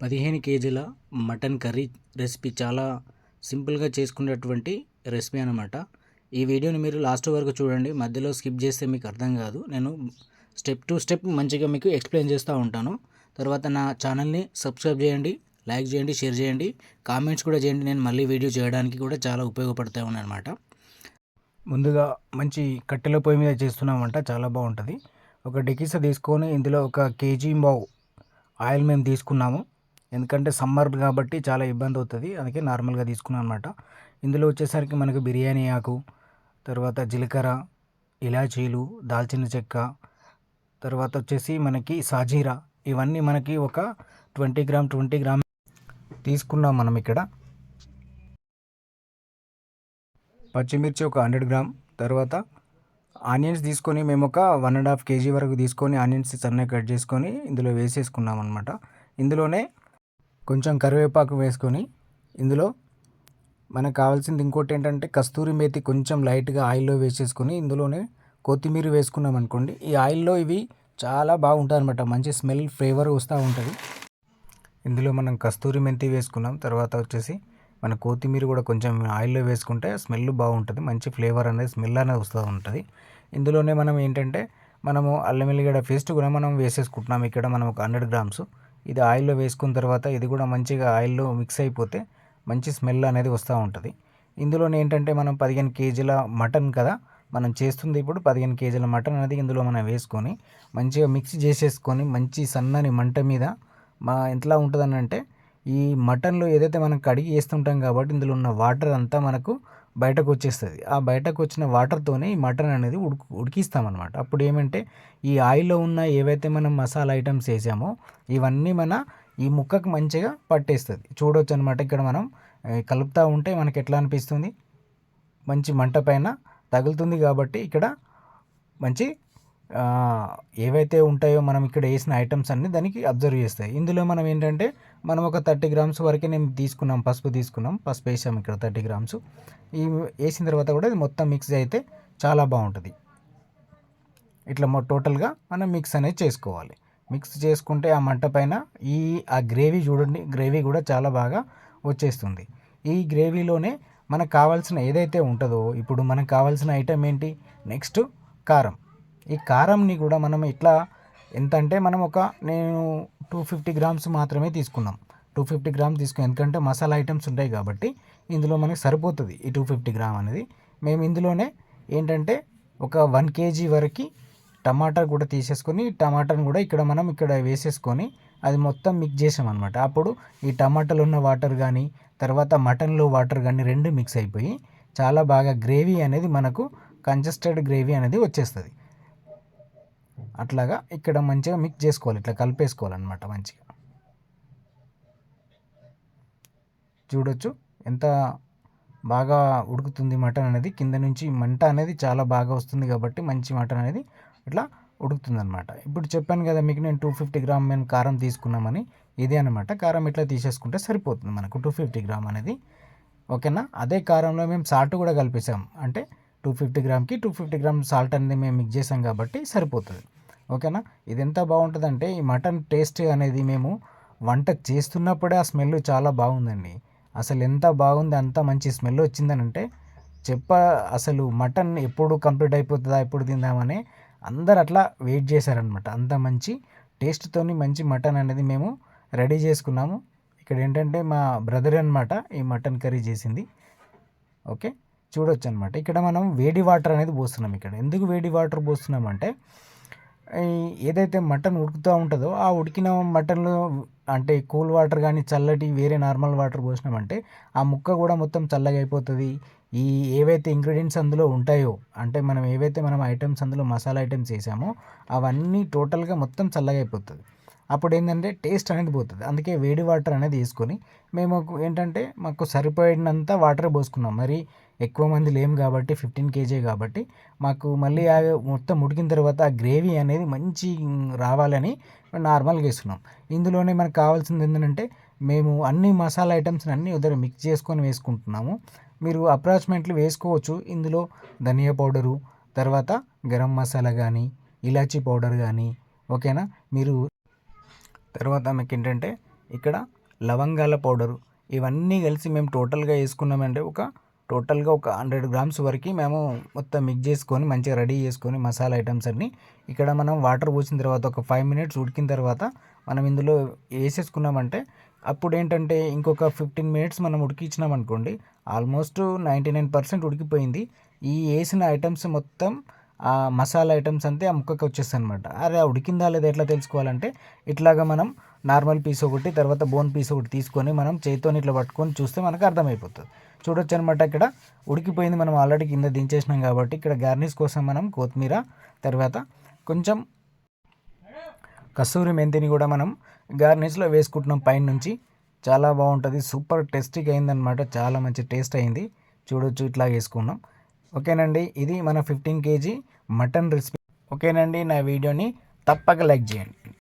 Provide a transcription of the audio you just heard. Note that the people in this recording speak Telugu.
పదిహేను కేజీల మటన్ కర్రీ రెసిపీ చాలా సింపుల్గా చేసుకునేటువంటి రెసిపీ అనమాట ఈ వీడియోని మీరు లాస్ట్ వరకు చూడండి. మధ్యలో స్కిప్ చేస్తే మీకు అర్థం కాదు. నేను స్టెప్ టు స్టెప్ మంచిగా మీకు ఎక్స్ప్లెయిన్ చేస్తూ ఉంటాను. తర్వాత నా ఛానల్ని సబ్స్క్రైబ్ చేయండి లైక్ చేయండి షేర్ చేయండి కామెంట్స్ కూడా చేయండి. నేను మళ్ళీ వీడియో చేయడానికి కూడా చాలా ఉపయోగపడతా అనమాట ముందుగా మంచి కట్టెల పొయ్యి మీద చేస్తున్నామంట. చాలా బాగుంటుంది. ఒక డెకిస తీసుకొని ఇందులో ఒక కేజీ బావు ఆయిల్ మేము తీసుకున్నాము. ఎందుకంటే సమ్మర్ కాబట్టి చాలా ఇబ్బంది అవుతుంది. అందుకే నార్మల్గా తీసుకున్నాను అనమాట ఇందులో వచ్చేసరికి మనకు బిర్యానీ ఆకు తర్వాత జీలకర్ర ఇలాచీలు దాల్చిన చెక్క తర్వాత వచ్చేసి మనకి సాజీరా. ఇవన్నీ మనకి ఒక ట్వంటీ గ్రామ్ ట్వంటీ గ్రామ్ తీసుకున్నాం మనం ఇక్కడ. పచ్చిమిర్చి ఒక హండ్రెడ్ గ్రామ్ తర్వాత ఆనియన్స్ తీసుకొని మేము ఒక వన్ అండ్ హాఫ్ కేజీ వరకు తీసుకొని ఆనియన్స్ సన్నగా కట్ చేసుకొని ఇందులో వేసేసుకున్నాం అనమాట ఇందులోనే కొంచెం కరివేపాకు వేసుకొని ఇందులో మనకు కావాల్సింది ఇంకోటి ఏంటంటే కస్తూరి మేతి కొంచెం లైట్గా ఆయిల్లో వేసేసుకొని ఇందులోనే కొత్తిమీర వేసుకున్నాం అనుకోండి. ఈ ఆయిల్లో ఇవి చాలా బాగుంటుంది అనమాట మంచి స్మెల్ ఫ్లేవర్ వస్తూ ఉంటుంది. ఇందులో మనం కస్తూరి మెంతి వేసుకున్నాం. తర్వాత వచ్చేసి మన కొత్తిమీర కూడా కొంచెం ఆయిల్లో వేసుకుంటే స్మెల్ బాగుంటుంది. మంచి ఫ్లేవర్ అనేది స్మెల్ అనేది వస్తూ ఉంటుంది. ఇందులోనే మనం ఏంటంటే మనము అల్లం వెల్లిగడ్డ పేస్ట్ కూడా మనం వేసేసుకుంటున్నాం. ఇక్కడ మనం ఒక హండ్రెడ్ గ్రామ్స్. ఇది ఆయిల్లో వేసుకున్న తర్వాత ఇది కూడా మంచిగా ఆయిల్లో మిక్స్ అయిపోతే మంచి స్మెల్ అనేది వస్తూ ఉంటుంది. ఇందులో ఏంటంటే మనం పదిహేను కేజీల మటన్ కదా మనం చేస్తుంది ఇప్పుడు పదిహేను కేజీల మటన్ అనేది ఇందులో మనం వేసుకొని మంచిగా మిక్స్ చేసేసుకొని మంచి సన్నని మంట మీద మా ఎట్లా ఉంటుందని అంటే ఈ మటన్లో ఏదైతే మనం కడిగి వేస్తుంటాం కాబట్టి ఇందులో ఉన్న వాటర్ అంతా మనకు బయటకు వచ్చేస్తుంది ఆ బయటకు వచ్చిన వాటర్తోనే ఈ మటన్ అనేది ఉడుకు ఉడికిస్తామన్నమాట. అప్పుడు ఏమంటే ఈ ఆయిల్లో ఉన్న ఏవైతే మనం మసాలా ఐటమ్స్ వేసామో ఇవన్నీ మన ఈ ముక్కకు మంచిగా పట్టేస్తుంది. చూడవచ్చు అనమాట ఇక్కడ మనం కలుపుతూ ఉంటే మనకి ఎట్లా అనిపిస్తుంది? మంచి మంట పైన తగులుతుంది కాబట్టి ఇక్కడ మంచి ఏవైతే ఉంటాయో మనం ఇక్కడ వేసిన ఐటమ్స్ అన్నీ దానికి అబ్జర్వ్ చేస్తాయి. ఇందులో మనం ఏంటంటే మనం ఒక థర్టీ గ్రామ్స్ వరకే నేను తీసుకున్నాం పసుపు తీసుకున్నాం పసుపు వేసాం ఇక్కడ థర్టీ గ్రామ్స్ ఈ వేసిన తర్వాత కూడా ఇది మొత్తం మిక్స్ అయితే చాలా బాగుంటుంది. ఇట్లా టోటల్గా మనం మిక్స్ అనేది చేసుకోవాలి. మిక్స్ చేసుకుంటే ఆ మంట పైన ఈ ఆ గ్రేవీ చూడండి గ్రేవీ కూడా చాలా బాగా వచ్చేస్తుంది. ఈ గ్రేవీలోనే మనకు కావాల్సిన ఏదైతే ఉంటుందో ఇప్పుడు మనకు కావాల్సిన ఐటెం ఏంటి? నెక్స్ట్ కారం. ఈ కారంని కూడా మనం ఇట్లా ఎంత అంటే మనం ఒక నేను టూ ఫిఫ్టీ గ్రామ్స్ మాత్రమే తీసుకున్నాం. టూ ఫిఫ్టీ గ్రామ్ తీసుకున్నాం. ఎందుకంటే మసాలా ఐటమ్స్ ఉంటాయి కాబట్టి ఇందులో మనకి సరిపోతుంది ఈ టూ ఫిఫ్టీ గ్రామ్ అనేది. మేము ఇందులోనే ఏంటంటే ఒక వన్ కేజీ వరకు టమాటా కూడా తీసేసుకొని టమాటాను కూడా ఇక్కడ మనం ఇక్కడ వేసేసుకొని అది మొత్తం మిక్స్ చేసామన్నమాట. అప్పుడు ఈ టమాటాలో ఉన్న వాటర్ కానీ తర్వాత మటన్లో వాటర్ కానీ రెండు మిక్స్ అయిపోయి చాలా బాగా గ్రేవీ అనేది మనకు కంజస్టెడ్ గ్రేవీ అనేది వచ్చేస్తుంది. అట్లాగా ఇక్కడ మంచిగా మిక్స్ చేసుకోవాలి. ఇట్లా కలిపేసుకోవాలన్నమాట మంచిగా. చూడొచ్చు ఎంత బాగా ఉడుకుతుంది మటన్ అనేది. కింద నుంచి మంట అనేది చాలా బాగా వస్తుంది కాబట్టి మంచి మటన్ అనేది ఇట్లా ఉడుకుతుంది అనమాట ఇప్పుడు చెప్పాను కదా మీకు నేను టూ ఫిఫ్టీ గ్రామ్ మేము కారం తీసుకున్నామని. ఇదే అనమాట కారం ఇట్లా తీసేసుకుంటే సరిపోతుంది మనకు టూ ఫిఫ్టీ గ్రామ్ అనేది. ఓకేనా? అదే కారంలో మేము సాల్ట్ కూడా కలిపేసాం. అంటే టూ ఫిఫ్టీ గ్రామ్కి టూ ఫిఫ్టీ గ్రామ్ సాల్ట్ అనేది మేము మిక్స్ చేసాం కాబట్టి సరిపోతుంది. ఓకేనా? ఇది ఎంత బాగుంటుందంటే ఈ మటన్ టేస్ట్ అనేది మేము వంట చేస్తున్నప్పుడే ఆ స్మెల్ చాలా బాగుందండి. అసలు ఎంత బాగుంది అంత మంచి స్మెల్ వచ్చిందని అంటే చెప్ప అసలు మటన్ ఎప్పుడు కంప్లీట్ అయిపోతుందా ఎప్పుడు తిందామని అందరు అట్లా వెయిట్ చేశారనమాట అంత మంచి టేస్ట్తోని మంచి మటన్ అనేది మేము రెడీ చేసుకున్నాము. ఇక్కడ ఏంటంటే మా బ్రదర్ అనమాట ఈ మటన్ కర్రీ చేసింది. ఓకే? చూడొచ్చు అనమాట ఇక్కడ మనం వేడి వాటర్ అనేది పోస్తున్నాం ఇక్కడ. ఎందుకు వేడి వాటర్ పోస్తున్నామంటే ఏదైతే మటన్ ఉడుకుతూ ఉంటుందో ఆ ఉడికిన మటన్లో అంటే కూల్ వాటర్ కానీ చల్లటి వేరే నార్మల్ వాటర్ పోసినామంటే ఆ ముక్క కూడా మొత్తం చల్లగా అయిపోతుంది. ఈ ఏవైతే ఇంగ్రీడియంట్స్ అందులో ఉంటాయో అంటే మనం ఏవైతే మనం ఐటమ్స్ అందులో మసాలా ఐటమ్స్ వేసామో అవన్నీ టోటల్గా మొత్తం చల్లగా అయిపోతుంది. అప్పుడు ఏంటంటే టేస్ట్ అనేది పోతుంది. అందుకే వేడి వాటర్ అనేది వేసుకొని మేము ఏంటంటే మాకు సరిపోయినంత వాటర్ పోసుకున్నాం. మరి ఎక్కువ మంది లేము కాబట్టి ఫిఫ్టీన్ కేజీ కాబట్టి మాకు మళ్ళీ మొత్తం ఉడికిన తర్వాత ఆ గ్రేవీ అనేది మంచి రావాలని నార్మల్గా వేసుకున్నాం. ఇందులోనే మనకు కావాల్సింది ఏంటంటే మేము అన్ని మసాలా ఐటమ్స్ అన్నీ ఉదయం మిక్స్ చేసుకొని వేసుకుంటున్నాము. మీరు అప్రాక్సిమేట్లీ వేసుకోవచ్చు. ఇందులో ధనియా పౌడరు తర్వాత గరం మసాలా కానీ ఇలాచీ పౌడర్ కానీ ఓకేనా? మీరు తర్వాత మీకు ఏంటంటే ఇక్కడ లవంగాల పౌడరు ఇవన్నీ కలిసి మేము టోటల్గా వేసుకున్నామంటే ఒక టోటల్గా ఒక హండ్రెడ్ గ్రామ్స్ వరకు మేము మొత్తం మిక్స్ చేసుకొని మంచిగా రెడీ చేసుకొని మసాలా ఐటమ్స్ అన్నీ ఇక్కడ మనం వాటర్ పోసిన తర్వాత ఒక ఫైవ్ మినిట్స్ ఉడికిన తర్వాత మనం ఇందులో వేసేసుకున్నామంటే అప్పుడు ఏంటంటే ఇంకొక ఫిఫ్టీన్ మినిట్స్ మనం ఉడికించినాం అనుకోండి ఆల్మోస్ట్ నైంటీ నైన్ పర్సెంట్ ఉడికిపోయింది. ఈ వేసిన ఐటమ్స్ మొత్తం ఆ మసాలా ఐటమ్స్ అంతే ఆ ముక్కకి వచ్చేస్తాయి అనమాట అరే ఉడికిందా లేదా ఎట్లా తెలుసుకోవాలంటే ఇట్లాగా మనం నార్మల్ పీస్ ఒకటి తర్వాత బోన్ పీస్ ఒకటి తీసుకొని మనం చేతితో ఇట్లా పట్టుకొని చూస్తే మనకు అర్థమైపోతుంది. చూడొచ్చు అనమాట ఇక్కడ. ఉడికిపోయింది మనం ఆల్రెడీ కింద దించేసినాం కాబట్టి ఇక్కడ గార్నిష్ కోసం మనం కొత్తిమీర తర్వాత కొంచెం కస్తూరి మెంతిని కూడా మనం గార్నిష్లో వేసుకుంటున్నాం పైన నుంచి చాలా బాగుంటుంది. సూపర్ టేస్టీగా అయిందనమాట చాలా మంచి టేస్ట్ అయింది. చూడొచ్చు ఇట్లా వేసుకున్నాం. ఓకేనండి ఇది మన ఫిఫ్టీన్ కేజీ మటన్ రెసిపీ. ఓకేనండి నా వీడియోని తప్పక లైక్ చేయండి.